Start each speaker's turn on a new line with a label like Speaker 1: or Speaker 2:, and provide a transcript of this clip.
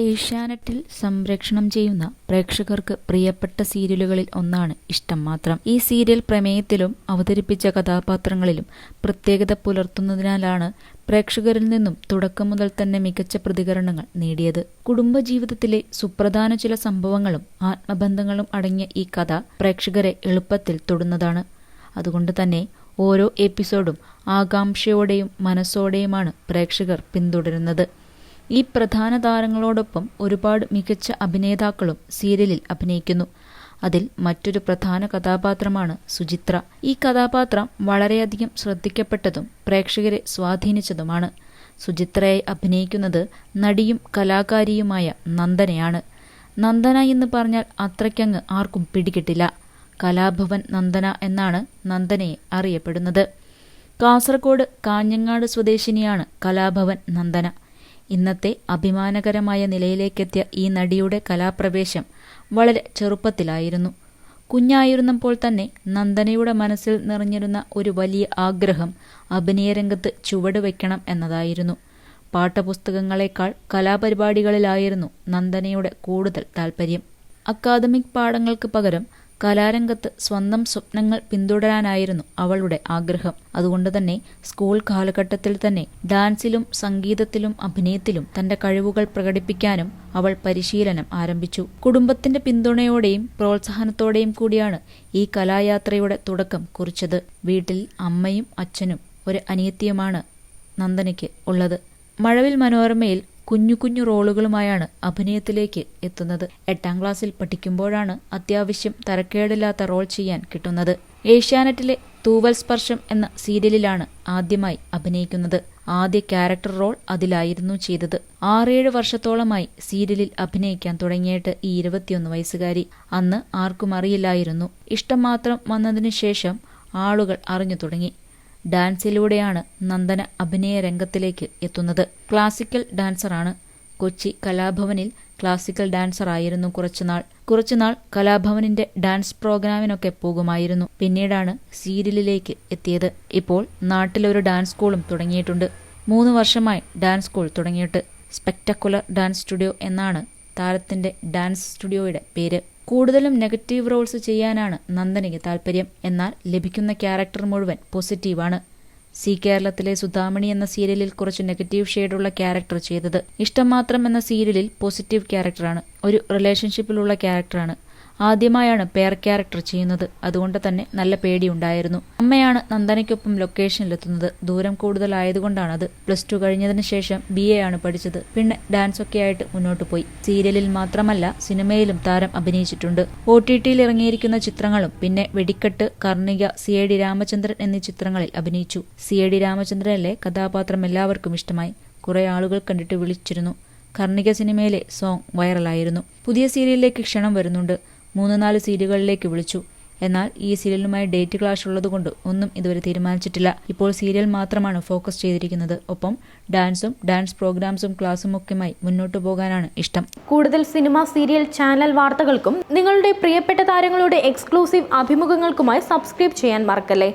Speaker 1: ഏഷ്യാനെറ്റിൽ സംരക്ഷണം ചെയ്യുന്ന പ്രേക്ഷകർക്ക് പ്രിയപ്പെട്ട സീരിയലുകളിൽ ഒന്നാണ് ഇഷ്ടം മാത്രം. ഈ സീരിയൽ പ്രമേയത്തിലും അവതരിപ്പിച്ച കഥാപാത്രങ്ങളിലും പ്രത്യേകത പുലർത്തുന്നതിനാലാണ് പ്രേക്ഷകരിൽ നിന്നും തുടക്കം മുതൽ തന്നെ മികച്ച പ്രതികരണങ്ങൾ നേടിയത്. കുടുംബജീവിതത്തിലെ സുപ്രധാന ചില സംഭവങ്ങളും ആത്മബന്ധങ്ങളും അടങ്ങിയ ഈ കഥ പ്രേക്ഷകരെ എളുപ്പത്തിൽ തൊടുന്നതാണ്. അതുകൊണ്ട് തന്നെ ഓരോ എപ്പിസോഡും ആകാംക്ഷയോടെയും മനസ്സോടെയുമാണ് പ്രേക്ഷകർ പിന്തുടരുന്നത്. ഈ പ്രധാന താരങ്ങളോടൊപ്പം ഒരുപാട് മികച്ച അഭിനേതാക്കളും സീരിയലിൽ അഭിനയിക്കുന്നു. അതിൽ മറ്റൊരു പ്രധാന കഥാപാത്രമാണ് സുചിത്ര. ഈ കഥാപാത്രം വളരെയധികം ശ്രദ്ധിക്കപ്പെട്ടതും പ്രേക്ഷകരെ സ്വാധീനിച്ചതുമാണ്. സുചിത്രയെ അഭിനയിക്കുന്നത് നടിയും കലാകാരിയുമായ നന്ദനയാണ്. നന്ദന എന്ന് പറഞ്ഞാൽ അത്രയ്ക്കങ്ങ് ആർക്കും പിടികിട്ടില്ല. കലാഭവൻ നന്ദന എന്നാണ് നന്ദനയെ അറിയപ്പെടുന്നത്. കാസർഗോഡ് കാഞ്ഞങ്ങാട് സ്വദേശിനിയാണ് കലാഭവൻ നന്ദന. ഇന്നത്തെ അഭിമാനകരമായ നിലയിലേക്കെത്തിയ ഈ നടിയുടെ കലാപ്രവേശം വളരെ ചെറുപ്പത്തിലായിരുന്നു. കുഞ്ഞായിരുന്നപ്പോൾ തന്നെ നന്ദനയുടെ മനസ്സിൽ നിറഞ്ഞിരുന്ന ഒരു വലിയ ആഗ്രഹം അഭിനയരംഗത്ത് ചുവടുവെക്കണം എന്നതായിരുന്നു. പാഠപുസ്തകങ്ങളെക്കാൾ കലാപരിപാടികളിലായിരുന്നു നന്ദനയുടെ കൂടുതൽ താൽപ്പര്യം അക്കാദമിക് പാഠങ്ങൾക്ക് പകരം കലാരംഗത്ത് സ്വന്തം സ്വപ്നങ്ങൾ പിന്തുടരാനായിരുന്നു അവളുടെ ആഗ്രഹം. അതുകൊണ്ട് തന്നെ സ്കൂൾ കാലഘട്ടത്തിൽ തന്നെ ഡാൻസിലും സംഗീതത്തിലും അഭിനയത്തിലും തന്റെ കഴിവുകൾ പ്രകടിപ്പിക്കാനും അവൾ പരിശീലനം ആരംഭിച്ചു. കുടുംബത്തിന്റെ പിന്തുണയോടെയും പ്രോത്സാഹനത്തോടെയും കൂടിയാണ് ഈ കലായാത്രയുടെ തുടക്കം കുറിച്ചത്. വീട്ടിൽ അമ്മയും അച്ഛനും ഒരു അനിയത്തിയുമാണ് നന്ദനയ്ക്ക് ഉള്ളത്. മഴവിൽ മനോരമയിൽ കുഞ്ഞു കുഞ്ഞു റോളുകളുമായാണ് അഭിനയത്തിലേക്ക് എത്തുന്നത്. എട്ടാം ക്ലാസ്സിൽ പഠിക്കുമ്പോഴാണ് അത്യാവശ്യം തരക്കേടില്ലാത്ത റോൾ ചെയ്യാൻ കിട്ടുന്നത്. ഏഷ്യാനെറ്റിലെ തൂവൽ സ്പർശം എന്ന സീരിയലിലാണ് ആദ്യമായി അഭിനയിക്കുന്നത്. ആദ്യ ക്യാരക്ടർ റോൾ അതിലായിരുന്നു ചെയ്തത്. ആറേഴ് വർഷത്തോളമായി സീരിയലിൽ അഭിനയിക്കാൻ തുടങ്ങിയിട്ട് ഈ ഇരുപത്തിയൊന്ന് വയസ്സുകാരി. അന്ന് ആർക്കും അറിയില്ലായിരുന്നു. ഇഷ്ടം മാത്രം വന്നതിനു ശേഷം ആളുകൾ അറിഞ്ഞു തുടങ്ങി. ഡാൻസിലൂടെയാണ് നന്ദന അഭിനയ രംഗത്തിലേക്ക് എത്തുന്നത്. ക്ലാസിക്കൽ ഡാൻസറാണ് കൊച്ചി കലാഭവനിൽ ക്ലാസിക്കൽ ഡാൻസർ ആയിരുന്നു കുറച്ചുനാൾ. കുറച്ചുനാൾ കലാഭവനിന്റെ ഡാൻസ് പ്രോഗ്രാമിനൊക്കെ പോകുമായിരുന്നു. പിന്നീടാണ് സീരിയലിലേക്ക് എത്തിയത്. ഇപ്പോൾ നാട്ടിലൊരു ഡാൻസ് സ്കൂളും തുടങ്ങിയിട്ടുണ്ട്. മൂന്ന് വർഷമായി ഡാൻസ് സ്കൂൾ തുടങ്ങിയിട്ട്. സ്പെക്ടക്കുലർ ഡാൻസ് സ്റ്റുഡിയോ എന്നാണ് താരത്തിന്റെ ഡാൻസ് സ്റ്റുഡിയോയുടെ പേര്. കൂടുതലും നെഗറ്റീവ് റോൾസ് ചെയ്യാനാണ് നന്ദനയ്ക്ക് താല്പര്യം എന്നാൽ ലഭിക്കുന്ന ക്യാരക്ടർ മുഴുവൻ പോസിറ്റീവാണ്. സി കേരളത്തിലെ സുധാമണി എന്ന സീരിയലിൽ കുറച്ച് നെഗറ്റീവ് ഷെയ്ഡുള്ള ക്യാരക്ടർ ചെയ്തത് ഇഷ്ടം മാത്രം എന്ന സീരിയലിൽ പോസിറ്റീവ് ക്യാരക്ടറാണ്. ഒരു റിലേഷൻഷിപ്പിലുള്ള ക്യാരക്ടറാണ്. ആദ്യമായാണ് പേർ ക്യാരക്ടർ ചെയ്യുന്നത്. അതുകൊണ്ട് തന്നെ നല്ല പേടിയുണ്ടായിരുന്നു. അമ്മയാണ് നന്ദനയ്ക്കൊപ്പം ലൊക്കേഷനിലെത്തുന്നത് ദൂരം കൂടുതലായതുകൊണ്ടാണത്. പ്ലസ് ടു കഴിഞ്ഞതിന് ശേഷം ബി എ ആണ് പഠിച്ചത്. പിന്നെ ഡാൻസ് ഒക്കെ ആയിട്ട് മുന്നോട്ട് പോയി. സീരിയലിൽ മാത്രമല്ല സിനിമയിലും താരം അഭിനയിച്ചിട്ടുണ്ട്. ഒ ടി ടിയിൽ ഇറങ്ങിയിരിക്കുന്ന ചിത്രങ്ങളും പിന്നെ Vedikkettu Karnika C I D Ramachandran എന്നീ ചിത്രങ്ങളിൽ അഭിനയിച്ചു. സി എ ഡി രാമചന്ദ്രനിലെ കഥാപാത്രം എല്ലാവർക്കും ഇഷ്ടമായി. കുറെ ആളുകൾ കണ്ടിട്ട് വിളിച്ചിരുന്നു. കർണിക സിനിമയിലെ സോങ് വൈറലായിരുന്നു പുതിയ സീരിയലിലേക്ക് ക്ഷണം വരുന്നുണ്ട്. മൂന്ന് നാല് സീരിയലുകളിലേക്ക് വിളിച്ചു. എന്നാൽ ഈ സീരിയലുമായി ഡേറ്റ് ക്ലാഷ് ഉള്ളതുകൊണ്ട് ഒന്നും ഇതുവരെ തീരുമാനിച്ചിട്ടില്ല. ഇപ്പോൾ സീരിയൽ മാത്രമാണ് ഫോക്കസ് ചെയ്തിരിക്കുന്നത്. ഒപ്പം ഡാൻസും ഡാൻസ് പ്രോഗ്രാംസും ക്ലാസും ഒക്കെയുമായി മുന്നോട്ടു പോകാനാണ് ഇഷ്ടം.
Speaker 2: കൂടുതൽ സിനിമ സീരിയൽ ചാനൽ വാർത്തകൾക്കും നിങ്ങളുടെ പ്രിയപ്പെട്ട താരങ്ങളുടെ എക്സ്ക്ലൂസീവ് അഭിമുഖങ്ങൾക്കുമായി സബ്സ്ക്രൈബ് ചെയ്യാൻ മറക്കല്ലേ?